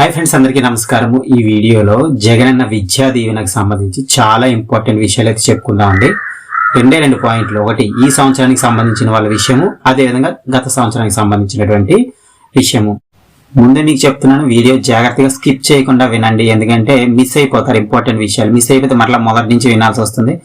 Hi friends అందరికీ నమస్కారము. ఈ వీడియోలో జగనన్న విద్యా దీవెనకు సంబంధించి చాలా ఇంపార్టెంట్ విషయాలు అయితే చెప్పుకుందామండి రెండే రెండు పాయింట్లు. ఒకటి ఈ సంవత్సరానికి సంబంధించిన వాళ్ళ విషయము అదేవిధంగా గత సంవత్సరానికి సంబంధించినటువంటి విషయము. ముందే మీకు చెప్తున్నాను వీడియో జాగ్రత్తగా స్కిప్ చేయకుండా వినండి. ఎందుకంటే మిస్ అయిపోతారు ఇంపార్టెంట్ విషయాలు. మిస్ అయిపోతే మరలా మొదటి నుంచి వినాల్సి వస్తుంది.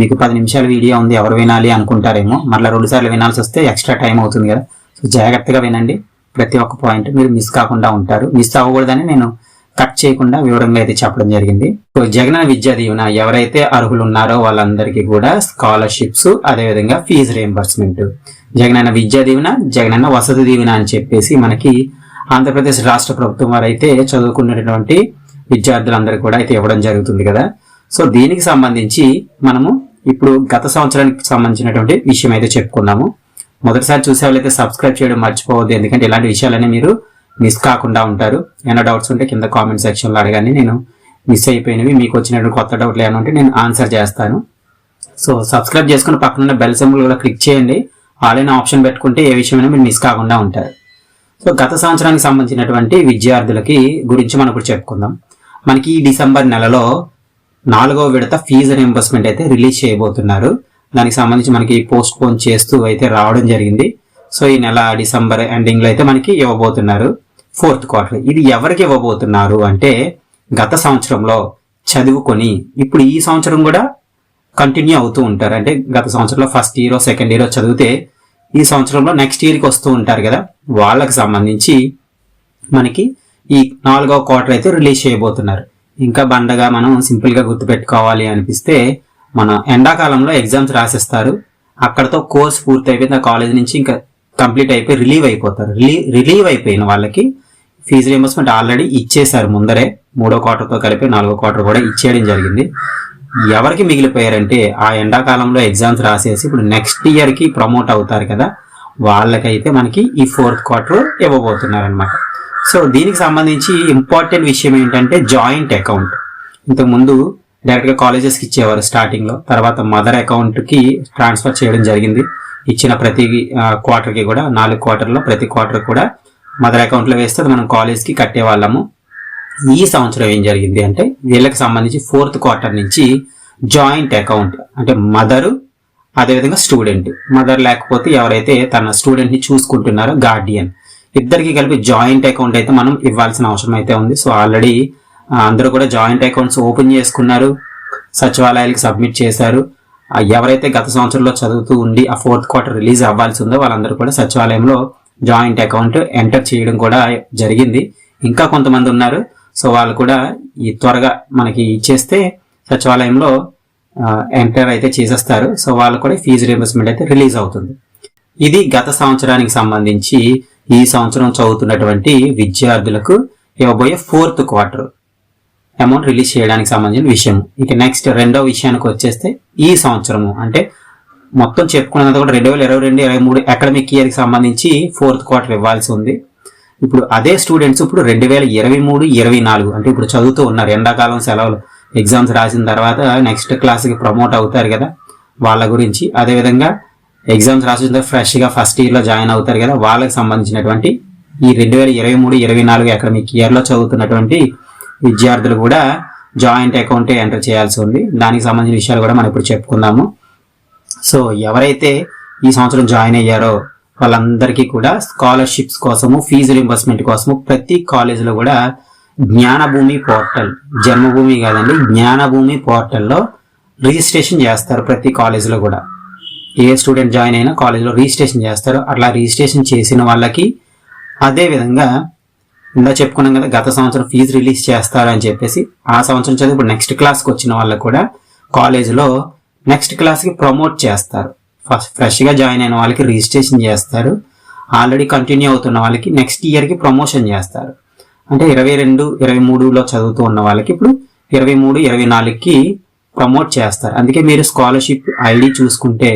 మీకు పది నిమిషాల వీడియో ఉంది ఎవరు వినాలి అనుకుంటారేమో. మరలా రెండు సార్లు వినాల్సి వస్తే ఎక్స్ట్రా టైం అవుతుంది కదా. సో జాగ్రత్తగా వినండి. ప్రతి ఒక్క పాయింట్ మీరు మిస్ కాకుండా ఉంటారు. మిస్ అవ్వకూడదని నేను కట్ చేయకుండా వివరంగా అయితే చెప్పడం జరిగింది. సో జగన్ విద్యా దీవెన ఎవరైతే అర్హులు ఉన్నారో వాళ్ళందరికీ కూడా స్కాలర్షిప్స్ అదేవిధంగా ఫీజు రియంబర్స్మెంట్. జగనన్న విద్యా దీవెన జగనన్న వసతి దీవెన అని చెప్పేసి మనకి ఆంధ్రప్రదేశ్ రాష్ట్ర ప్రభుత్వం వారు అయితే చదువుకున్నటువంటి విద్యార్థులందరూ కూడా అయితే ఇవ్వడం జరుగుతుంది కదా. సో దీనికి సంబంధించి మనము ఇప్పుడు గత సంవత్సరానికి సంబంధించినటువంటి విషయం అయితే చెప్పుకున్నాము. మొదటిసారి చూసే వాళ్ళైతే సబ్స్క్రైబ్ చేయడం మర్చిపోవద్దు. ఎందుకంటే ఇలాంటి విషయాలన్నీ మీరు మిస్ కాకుండా ఉంటారు. ఏమైనా డౌట్స్ ఉంటే కింద కామెంట్ సెక్షన్లో అడగండి. నేను మిస్ అయిపోయినవి మీకు వచ్చినటువంటి కొత్త డౌట్లు ఏమైనా ఉంటే నేను ఆన్సర్ చేస్తాను. సో సబ్స్క్రైబ్ చేసుకుని పక్కన బెల్ సింబల్ కూడా క్లిక్ చేయండి. ఆన్లైన్ ఆప్షన్ పెట్టుకుంటే ఏ విషయమైనా మీరు మిస్ కాకుండా ఉంటారు. సో గత సంవత్సరానికి సంబంధించినటువంటి విద్యార్థులకి గురించి మనం ఇప్పుడు చెప్పుకుందాం. మనకి ఈ డిసెంబర్ నెలలో నాలుగో విడత ఫీజు రింబర్స్మెంట్ అయితే రిలీజ్ చేయబోతున్నారు. దానికి సంబంధించి మనకి పోస్ట్ పోన్ చేస్తూ అయితే రావడం జరిగింది. సో ఈ నెల డిసెంబర్ ఎండింగ్లో అయితే మనకి ఇవ్వబోతున్నారు. ఫోర్త్ క్వార్టర్ ఇది ఎవరికి ఇవ్వబోతున్నారు అంటే గత సంవత్సరంలో చదువుకొని ఇప్పుడు ఈ సంవత్సరం కూడా కంటిన్యూ అవుతూ ఉంటారు. అంటే గత సంవత్సరంలో ఫస్ట్ ఇయర్ సెకండ్ ఇయర్ చదివితే ఈ సంవత్సరంలో నెక్స్ట్ ఇయర్కి వస్తూ ఉంటారు కదా. వాళ్ళకి సంబంధించి మనకి ఈ నాలుగవ క్వార్టర్ అయితే రిలీజ్ చేయబోతున్నారు. ఇంకా బండగా మనం సింపుల్గా గుర్తుపెట్టుకోవాలి అనిపిస్తే మన ఎండాకాలంలో ఎగ్జామ్స్ రాసిస్తారు. అక్కడతో కోర్స్ పూర్తి అయిపోయింది ఆ కాలేజ్ నుంచి ఇంకా కంప్లీట్ అయిపోయి రిలీవ్ అయిపోతారు. రిలీవ్ అయిపోయిన వాళ్ళకి ఫీజు రియంబర్స్మెంట్ ఆల్రెడీ ఇచ్చేశారు ముందరే. మూడో క్వార్టర్తో కలిపి నాలుగో క్వార్టర్ కూడా ఇచ్చేయడం జరిగింది. ఎవరికి మిగిలిపోయారంటే ఆ ఎండాకాలంలో ఎగ్జామ్స్ రాసేసి ఇప్పుడు నెక్స్ట్ ఇయర్కి ప్రమోట్ అవుతారు కదా వాళ్ళకైతే మనకి ఈ ఫోర్త్ క్వార్టర్ ఇవ్వబోతున్నారు అనమాట సో దీనికి సంబంధించి ఇంపార్టెంట్ విషయం ఏంటంటే జాయింట్ అకౌంట్ ఇంతకుముందు డైరెక్ట్గా డైరెక్ట్గా కాలేజెస్కి ఇచ్చేవారు స్టార్టింగ్లో. తర్వాత మదర్ అకౌంట్కి ట్రాన్స్ఫర్ చేయడం జరిగింది. ఇచ్చిన ప్రతి క్వార్టర్కి కూడా నాలుగు క్వార్టర్లో ప్రతి క్వార్టర్ కూడా మదర్ అకౌంట్లో వేస్తే అది మనం కాలేజ్కి కట్టేవాళ్ళము. ఈ సంవత్సరం ఏం జరిగింది అంటే వీళ్ళకి సంబంధించి ఫోర్త్ క్వార్టర్ నుంచి జాయింట్ అకౌంట్ అంటే మదరు అదేవిధంగా స్టూడెంట్ మదర్ లేకపోతే ఎవరైతే తన స్టూడెంట్ని చూసుకుంటున్నారో గార్డియన్ ఇద్దరికి కలిపి జాయింట్ అకౌంట్ అయితే మనం ఇవ్వాల్సిన అవసరం అయితే ఉంది. సో ఆల్రెడీ అందరూ కూడా జాయింట్ అకౌంట్స్ ఓపెన్ చేసుకున్నారు. సచివాలయాలకు సబ్మిట్ చేశారు. ఎవరైతే గత సంవత్సరంలో చదువుతూ ఉండి ఆ ఫోర్త్ క్వార్టర్ రిలీజ్ అవ్వాల్సి ఉందో వాళ్ళందరూ కూడా సచివాలయంలో జాయింట్ అకౌంట్ ఎంటర్ చేయడం కూడా జరిగింది. ఇంకా కొంతమంది ఉన్నారు. సో వాళ్ళు కూడా ఈ త్వరగా మనకి ఇచ్చేస్తే సచివాలయంలో ఎంటర్ అయితే చేసేస్తారు. సో వాళ్ళు కూడా ఫీజు రియంబర్స్మెంట్ అయితే రిలీజ్ అవుతుంది. ఇది గత సంవత్సరానికి సంబంధించి ఈ సంవత్సరం చదువుతున్నటువంటి విద్యార్థులకు ఇవ్వబోయే ఫోర్త్ క్వార్టర్. అమౌంట్ రిలీజ్ చేయడానికి సంబంధించిన విషయం ఇక నెక్స్ట్ రెండో విషయానికి వచ్చేస్తే ఈ సంవత్సరము. అంటే మొత్తం చెప్పుకున్నది కూడా రెండు వేల ఇరవై రెండు ఇరవై మూడు అకాడమిక్ ఇయర్కి సంబంధించి ఫోర్త్ క్వార్టర్ ఇవ్వాల్సి ఉంది. ఇప్పుడు అదే స్టూడెంట్స్ ఇప్పుడు రెండు వేల ఇరవై మూడు ఇరవై నాలుగు. అంటే ఇప్పుడు చదువుతూ ఉన్నారు. ఎండాకాలం సెలవులు. ఎగ్జామ్స్ రాసిన తర్వాత నెక్స్ట్ క్లాస్కి ప్రమోట్ అవుతారు కదా. వాళ్ళ గురించి. అదేవిధంగా ఎగ్జామ్స్ రాసిన తర్వాత ఫ్రెష్గా ఫస్ట్ ఇయర్లో జాయిన్ అవుతారు కదా. వాళ్ళకి సంబంధించినటువంటి ఈ రెండు వేల ఇరవై మూడు ఇరవై నాలుగు అకాడమిక్ ఇయర్లో చదువుతున్నటువంటి విద్యార్థులు కూడా జాయింట్ అకౌంట్ ఎంటర్ చేయాల్సి ఉంది. దానికి సంబంధించిన విషయాలు కూడా మనం ఇప్పుడు చెప్పుకుందాము. సో ఎవరైతే ఈ సంవత్సరం జాయిన్ అయ్యారో వాళ్ళందరికీ కూడా స్కాలర్షిప్స్ కోసము ఫీజు రింబర్స్మెంట్ కోసము ప్రతి కాలేజీలో కూడా జ్ఞానభూమి పోర్టల్ జన్మభూమి కాదండి జ్ఞానభూమి పోర్టల్లో రిజిస్ట్రేషన్ చేస్తారు ప్రతి కాలేజీలో కూడా. ఏ స్టూడెంట్ జాయిన్ అయినా కాలేజీలో రిజిస్ట్రేషన్ చేస్తారు. అట్లా రిజిస్ట్రేషన్ చేసిన వాళ్ళకి అదే విధంగా ఇందా చెప్పుకున్నాం కదా గత సంవత్సరం ఫీజు రిలీజ్ చేస్తారని చెప్పేసి ఆ సంవత్సరం చదివి ఇప్పుడు నెక్స్ట్ క్లాస్కి వచ్చిన వాళ్ళకి కూడా కాలేజీలో నెక్స్ట్ క్లాస్కి ప్రమోట్ చేస్తారు. ఫస్ట్ ఫ్రెష్గా జాయిన్ అయిన వాళ్ళకి రిజిస్ట్రేషన్ చేస్తారు. ఆల్రెడీ కంటిన్యూ అవుతున్న వాళ్ళకి నెక్స్ట్ ఇయర్కి ప్రమోషన్ చేస్తారు. అంటే ఇరవై రెండు ఇరవై మూడులో చదువుతూ ఉన్న వాళ్ళకి ఇప్పుడు ఇరవై మూడు ఇరవై నాలుగుకి ప్రమోట్ చేస్తారు. అందుకే మీరు స్కాలర్షిప్ ఐడి చూసుకుంటే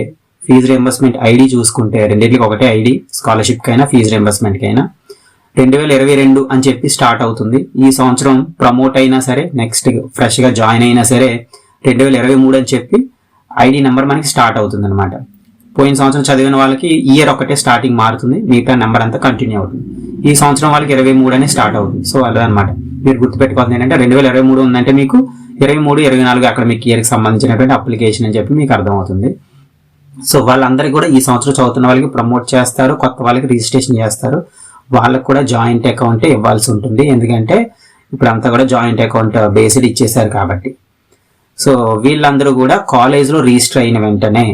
ఫీజు రియంబర్స్మెంట్ ఐడి చూసుకుంటే రెండింటికి ఒకటే ఐడి స్కాలర్షిప్ అయినా ఫీజు రియంబర్స్మెంట్ అయినా రెండు వేల ఇరవై రెండు అని చెప్పి స్టార్ట్ అవుతుంది. ఈ సంవత్సరం ప్రమోట్ అయినా సరే నెక్స్ట్ ఫ్రెష్గా జాయిన్ అయినా సరే రెండు వేల ఇరవై మూడు అని చెప్పి ఐడి నెంబర్ మనకి స్టార్ట్ అవుతుంది అనమాట పోయిన సంవత్సరం చదివిన వాళ్ళకి ఇయర్ ఒకటే స్టార్టింగ్ మారుతుంది. మిగతా నెంబర్ అంతా కంటిన్యూ అవుతుంది. ఈ సంవత్సరం వాళ్ళకి ఇరవై మూడు అనేది స్టార్ట్ అవుతుంది. సో అలా అనమాట మీరు గుర్తుపెట్టుకోవాల్సింది ఏంటంటే రెండు వేల ఇరవై మూడు ఉందంటే మీకు ఇరవై మూడు ఇరవై నాలుగు అకాడమిక్ ఇయర్కి సంబంధించినటువంటి అప్లికేషన్ అని చెప్పి మీకు అర్థమవుతుంది. సో వాళ్ళందరికీ కూడా ఈ సంవత్సరం చదువుతున్న వాళ్ళకి ప్రమోట్ చేస్తారు. కొత్త వాళ్ళకి రిజిస్ట్రేషన్ చేస్తారు. వాళ్ళకి కూడా జాయింట్ అకౌంట్ ఇవ్వాల్సి ఉంటుంది. ఎందుకంటే ఇప్పుడు అంతా కూడా జాయింట్ అకౌంట్ బేస్డ్ ఇచ్చేసారు కాబట్టి. సో వీళ్ళందరూ కూడా కాలేజ్లో రిజిస్టర్ అయిన వెంటనే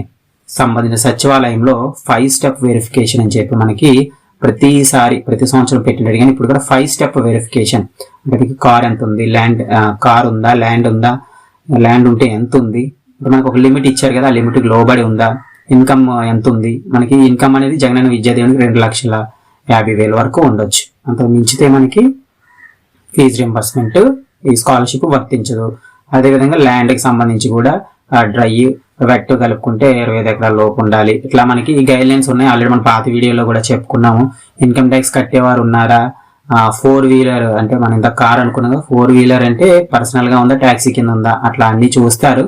సంబంధించిన సచివాలయంలో ఫైవ్ స్టెప్ వెరిఫికేషన్ అని చెప్పి మనకి ప్రతిసారి ప్రతి సంవత్సరం పెట్టినట్టు. కానీ ఇప్పుడు కూడా ఫైవ్ స్టెప్ వెరిఫికేషన్. అంటే మీకు కార్ ఎంత ఉంది? ల్యాండ్ కార్ ఉందా? ల్యాండ్ ఉందా? ల్యాండ్ ఉంటే ఎంత ఉంది? ఇప్పుడు మనకు ఒక లిమిట్ ఇచ్చారు కదా ఆ లిమిట్కి లోబడి ఉందా? ఇన్కమ్ ఎంత ఉంది? మనకి ఇన్కమ్ అనేది జగనన్న విద్యాదేవునికి రెండు లక్షల? యాభై వేల వరకు ఉండొచ్చు. అంత మించితే మనకి ఫీజు రింబర్స్మెంట్ ఈ స్కాలర్షిప్ వర్తించదు. అదేవిధంగా ల్యాండ్కి సంబంధించి కూడా డ్రై వెట్ కలుపుకుంటే ఇరవై ఐదు ఎకరాల లోపు ఉండాలి. ఇట్లా మనకి ఈ గైడ్ లైన్స్ ఉన్నాయి. ఆల్రెడీ మన పాత వీడియోలో కూడా చెప్పుకున్నాము. ఇన్కమ్ ట్యాక్స్ కట్టేవారు ఉన్నారా? ఫోర్ వీలర్ అంటే మనం ఇంత కార్ అనుకున్నాం ఫోర్ వీలర్ అంటే పర్సనల్గా ఉందా ట్యాక్సీ కింద ఉందా? అట్లా అన్ని చూస్తారు.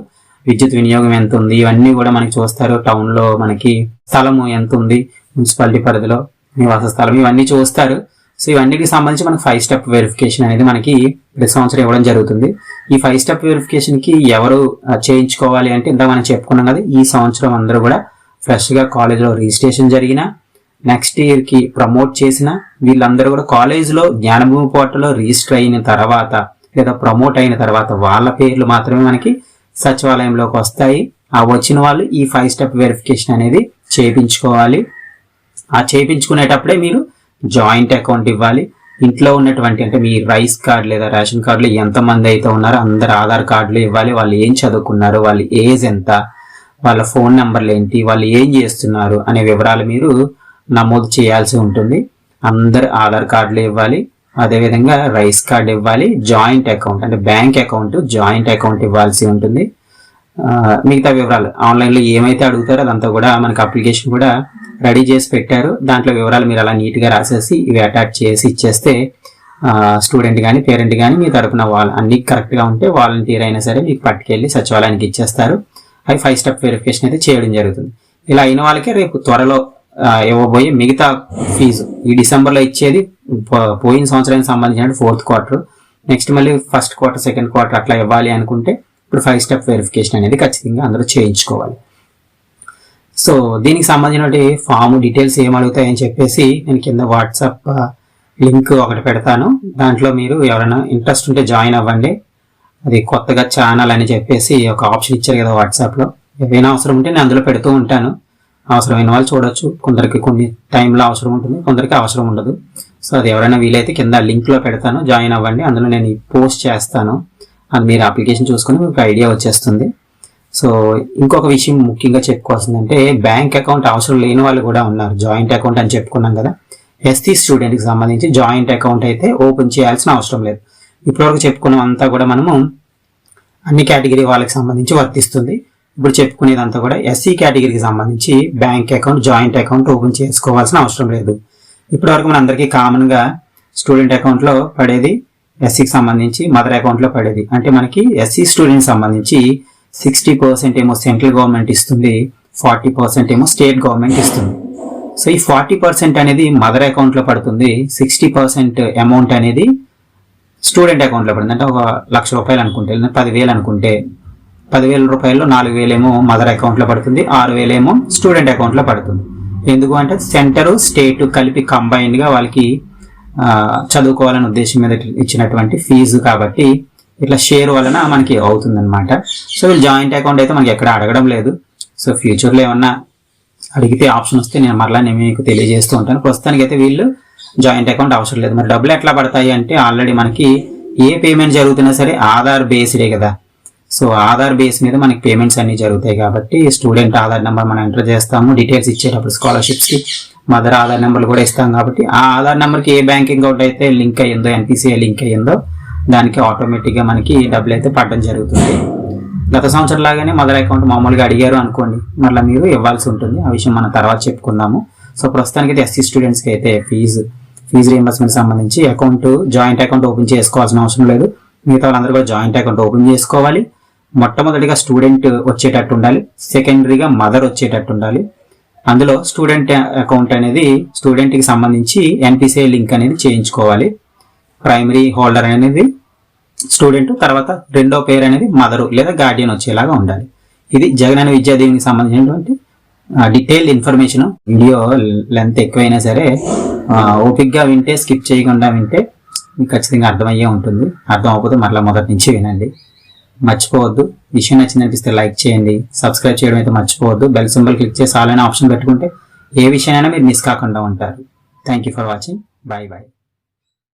విద్యుత్ వినియోగం ఎంత ఉంది ఇవన్నీ కూడా మనకి చూస్తారు. టౌన్లో మనకి స్థలము ఎంత ఉంది మున్సిపాలిటీ పరిధిలో. నివాస స్థలం ఇవన్నీ చూస్తారు. సో ఇవన్నిటికి సంబంధించి మనకి ఫైవ్ స్టెప్ వెరిఫికేషన్ అనేది మనకి ప్రతి సంవత్సరం ఇవ్వడం జరుగుతుంది. ఈ ఫైవ్ స్టెప్ వెరిఫికేషన్కి ఎవరు చేయించుకోవాలి అంటే ఇంత మనం చెప్పుకున్నాం కదా ఈ సంవత్సరం అందరూ కూడా ఫ్రెష్గా కాలేజ్లో రిజిస్ట్రేషన్ జరిగిన నెక్స్ట్ ఇయర్కి ప్రమోట్ చేసిన వీళ్ళందరూ కూడా కాలేజ్లో జ్ఞానభూమి పోర్టల్లో రిజిస్టర్ అయిన తర్వాత లేదా ప్రమోట్ అయిన తర్వాత వాళ్ళ పేర్లు మాత్రమే మనకి సచివాలయంలోకి వస్తాయి. ఆ వచ్చిన వాళ్ళు ఈ ఫైవ్ స్టెప్ వెరిఫికేషన్ అనేది చేయించుకోవాలి. ఆ చేయించుకునేటప్పుడే మీరు జాయింట్ అకౌంట్ ఇవ్వాలి. ఇంట్లో ఉన్నటువంటి అంటే మీ రైస్ కార్డు లేదా రేషన్ కార్డులు ఎంతమంది అయితే ఉన్నారో అందరు ఆధార్ కార్డులు ఇవ్వాలి. వాళ్ళు ఏం చదువుకున్నారు వాళ్ళ ఏజ్ ఎంత వాళ్ళ ఫోన్ నెంబర్లు ఏంటి వాళ్ళు ఏం చేస్తున్నారు అనే వివరాలు మీరు నమోదు చేయాల్సి ఉంటుంది. అందరు ఆధార్ కార్డులు ఇవ్వాలి. అదేవిధంగా రైస్ కార్డు ఇవ్వాలి. జాయింట్ అకౌంట్ అంటే బ్యాంక్ అకౌంట్ జాయింట్ అకౌంట్ ఇవ్వాల్సి ఉంటుంది. మిగతా వివరాలు. ఆన్లైన్లో ఏమైతే అడుగుతారో అదంతా కూడా మనకి అప్లికేషన్ కూడా రెడీ చేసి పెట్టారు. దాంట్లో వివరాలు మీరు అలా నీట్గా రాసేసి ఇవి అటాచ్ చేసి ఇచ్చేస్తే స్టూడెంట్ కానీ పేరెంట్ కానీ మీ తరపున వాళ్ళు అన్ని కరెక్ట్గా ఉంటే వాలంటీర్ అయినా సరే మీకు పట్టుకెళ్ళి సచివాలయానికి ఇచ్చేస్తారు. అవి ఫైవ్ స్టెప్ వెరిఫికేషన్ అయితే చేయడం జరుగుతుంది. ఇలా అయిన వాళ్ళకే రేపు త్వరలో ఇవ్వబోయే మిగతా ఫీజు. ఈ డిసెంబర్లో ఇచ్చేది పో- పోయిన సంవత్సరానికి సంబంధించిన ఫోర్త్ క్వార్టర్. నెక్స్ట్ మళ్ళీ ఫస్ట్ క్వార్టర్ సెకండ్ క్వార్టర్ అట్లా ఇవ్వాలి అనుకుంటే ఇప్పుడు ఫైవ్ స్టెప్ వెరిఫికేషన్ అనేది ఖచ్చితంగా అందరూ చేయించుకోవాలి. సో దీనికి సంబంధించిన ఫామ్ డీటెయిల్స్ ఏం అడుగుతాయని చెప్పేసి నేను కింద వాట్సాప్ లింక్ uh, ఒకటి పెడతాను. దాంట్లో మీరు ఎవరైనా ఇంట్రెస్ట్ ఉంటే జాయిన్ అవ్వండి. అది కొత్తగా ఛానల్ అని చెప్పేసి ఒక ఆప్షన్ ఇచ్చారు కదా వాట్సాప్లో ఏదైనా అవసరం ఉంటే నేను అందులో పెడుతూ ఉంటాను. అవసరమైన వాళ్ళు చూడొచ్చు. కొందరికి కొన్ని టైంలో అవసరం ఉంటుంది కొందరికి అవసరం ఉండదు. సో అది ఎవరైనా వీలైతే కింద లింక్లో పెడతాను. జాయిన్ అవ్వండి. అందులో నేను పోస్ట్ చేస్తాను. అది మీరు అప్లికేషన్ చూసుకొని మీకు ఐడియా వచ్చేస్తుంది. సో ఇంకొక విషయం ముఖ్యంగా చెప్పుకోవాల్సిందంటే బ్యాంక్ అకౌంట్ అవసరం లేని వాళ్ళు కూడా ఉన్నారు. జాయింట్ అకౌంట్ అని చెప్పుకున్నాం కదా. ఎస్టీ స్టూడెంట్కి సంబంధించి జాయింట్ అకౌంట్ అయితే ఓపెన్ చేయాల్సిన అవసరం లేదు. ఇప్పటివరకు చెప్పుకున్నాం అంతా కూడా మనము అన్ని కేటగిరీ వాళ్ళకి సంబంధించి వర్తిస్తుంది. ఇప్పుడు చెప్పుకునేదంతా కూడా ఎస్సీ కేటగిరీకి సంబంధించి bank account joint account open చేసుకోవాల్సిన అవసరం లేదు. ఇప్పటివరకు మనందరికీ అందరికీ స్టూడెంట్ అకౌంట్లో పడేది ఎస్సీకి సంబంధించి మదర్ అకౌంట్లో పడేది. అంటే మనకి ఎస్సీ స్టూడెంట్ సంబంధించి సిక్స్టీ పర్సెంట్ ఏమో సెంట్రల్ గవర్నమెంట్ ఇస్తుంది ఫార్టీ పర్సెంట్ ఏమో స్టేట్ గవర్నమెంట్ ఇస్తుంది. సో ఈ ఫార్టీ పర్సెంట్ అనేది మదర్ అకౌంట్లో పడుతుంది సిక్స్టీ పర్సెంట్ అమౌంట్ అనేది స్టూడెంట్ అకౌంట్లో పడుతుంది. అంటే ఒక లక్ష రూపాయలు అనుకుంటే పదివేలు అనుకుంటే పదివేల రూపాయల్లో నాలుగు వేలేమో మదర్ అకౌంట్లో పడుతుంది ఆరు వేలేమో స్టూడెంట్ అకౌంట్లో పడుతుంది. ఎందుకు అంటే సెంటరు స్టేట్ కలిపి కంబైన్డ్గా వాళ్ళకి చదువుకోవాలనే ఉద్దేశం మీద ఇచ్చినటువంటి ఫీజు కాబట్టి ఇట్లా షేర్ వలన మనకి అవుతుందన్నమాట. సో వీళ్ళు జాయింట్ అకౌంట్ అయితే మనకి ఎక్కడ అడగడం లేదు. సో ఫ్యూచర్లో ఏమన్నా అడిగితే ఆప్షన్ వస్తే నేను మరలా నేను మీకు తెలియజేస్తూ ఉంటాను. ప్రస్తుతానికి అయితే వీళ్ళు జాయింట్ అకౌంట్ అవసరం లేదు. మరి డబ్బులు ఎట్లా పడతాయి అంటే ఆల్రెడీ మనకి ఏ పేమెంట్ జరుగుతున్నా సరే ఆధార్ బేస్డే కదా. సో ఆధార్ బేస్ మీద మనకి పేమెంట్స్ అన్ని జరుగుతాయి కాబట్టి స్టూడెంట్ ఆధార్ నెంబర్ మనం ఎంటర్ చేస్తాము. డీటెయిల్స్ ఇచ్చేటప్పుడు స్కాలర్షిప్స్కి మదర్ ఆధార్ నెంబర్లు కూడా ఇస్తాం కాబట్టి ఆ ఆధార్ నెంబర్కి ఏ బ్యాంకింగ్ అవుట్ అయితే లింక్ అయ్యిందో ఎన్పిసిఐ లింక్ అయ్యిందో దానికి ఆటోమేటిక్గా మనకి డబ్బులు అయితే పడడం జరుగుతుంది. గత సంవత్సరం లాగానే మదర్ అకౌంట్ మామూలుగా అడిగారు అనుకోండి. మళ్ళీ మీరు ఇవ్వాల్సి ఉంటుంది. ఆ విషయం మనం తర్వాత చెప్పుకుందాము. సో ప్రస్తుతానికి అయితే ఎస్సీ స్టూడెంట్స్కి అయితే ఫీజు ఫీజు రీఎంబర్స్మెంట్ సంబంధించి అకౌంట్ జాయింట్ అకౌంట్ ఓపెన్ చేసుకోవాల్సిన అవసరం లేదు. మిగతా వాళ్ళందరూ కూడా జాయింట్ అకౌంట్ ఓపెన్ చేసుకోవాలి. మొట్టమొదటిగా స్టూడెంట్ వచ్చేటట్టు ఉండాలి. సెకండరీగా మదర్ వచ్చేటట్టు ఉండాలి. అందులో స్టూడెంట్ అకౌంట్ అనేది స్టూడెంట్కి సంబంధించి ఎన్పిసిఐ లింక్ అనేది చేయించుకోవాలి. ప్రైమరీ హోల్డర్ అనేది స్టూడెంట్ తర్వాత రెండో పేరు అనేది మదరు లేదా గార్డియన్ వచ్చేలాగా ఉండాలి. ఇది జగనన్న విద్యా సంబంధించినటువంటి డీటెయిల్డ్ ఇన్ఫర్మేషన్ వీడియో లెంత్ ఎక్కువైనా సరే ఓపిక్గా వింటే స్కిప్ చేయకుండా వింటే మీకు ఖచ్చితంగా అర్థమయ్యే ఉంటుంది. అర్థం అవ్వకపోతే మరలా మొదటి నుంచి వినండి. మర్చిపోవద్దు. విషయం నచ్చింది అనిపిస్తే లైక్ చేయండి. సబ్స్క్రైబ్ చేయడం అయితే మర్చిపోవద్దు. బెల్ సింబల్ క్లిక్ చేసి ఆల్ ఆప్షన్ పెట్టుకుంటే ఏ విషయాన్ని మీరు మిస్ కాకుండా ఉంటారు. Thank you for watching bye bye